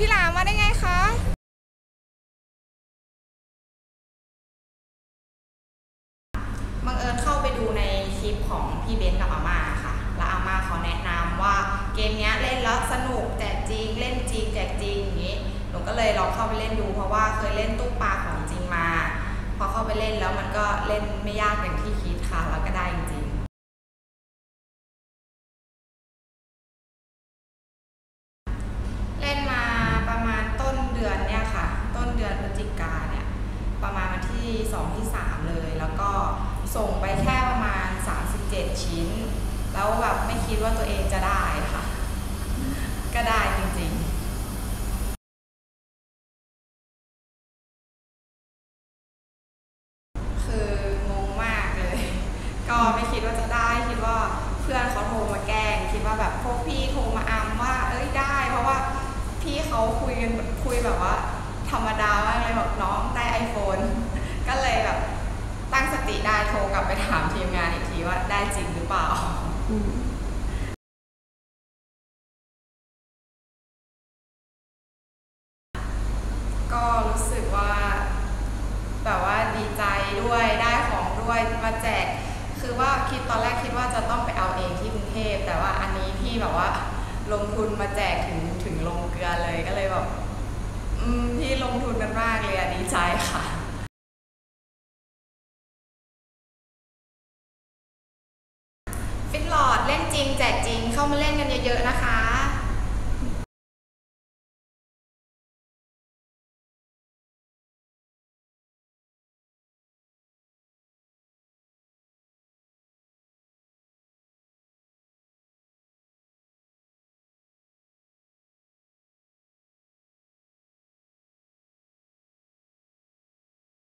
พี่หลามมาได้ไงคะบังเอิญเข้าไปดูในคลิปของพี่เบนซ์กับอาม่าค่ะ แล้วอาม่าเขาแนะนำว่าเกมนี้เล่นแล้วสนุกแจกจริง เล่นจริงแจกจริงอย่างนี้หนูก็เลยลองเข้าไปเล่นดู เพราะว่าเคยเล่นตู้ปลาของจริงมา พอเข้าไปเล่นแล้วมันก็เล่นไม่ยากอย่างที่คิดค่ะ แล้วก็ได้จริงๆ เล่นมาประมาณต้นเดือนเนี่ยค่ะ ต้นเดือนพฤศจิกาเนี่ย ประมาณวันที่ 2 ที่ 3 เลย แล้วก็ส่งไปแค่ประมาณ 37 ชิ้น แล้วแบบไม่คิดว่าตัวเองจะได้ค่ะ ก็ได้จริงๆคืองงมากเลยก็ไม่คิดว่าจะได้คิดว่าเพื่อนเขาโทรมาแกล้งคิดว่าแบบพวกพี่โทรมาอัมว่า เอ้ยได้ เพราะว่าพี่เขาคุยกันคุยแบบว่า ธรรมดามากเลยบอกน้องได้ไอโฟน ติได้โทรกลับไปถามทีมงานอีกทีว่าได้จริงหรือเปล่าก็รู้สึกว่าแบบว่าดีใจด้วยได้ของด้วยมาแจก คือว่าคิดตอนแรกคิดว่าจะต้องไปเอาเองที่กรุงเทพแต่ว่าอันนี้พี่แบบว่า ลงทุนมาแจกถึงถึงลงเกลือเลยก็เลยแบบพี่ลงทุน ริงแจกจริงเข้ามาเล่นกันเยอะๆนะคะ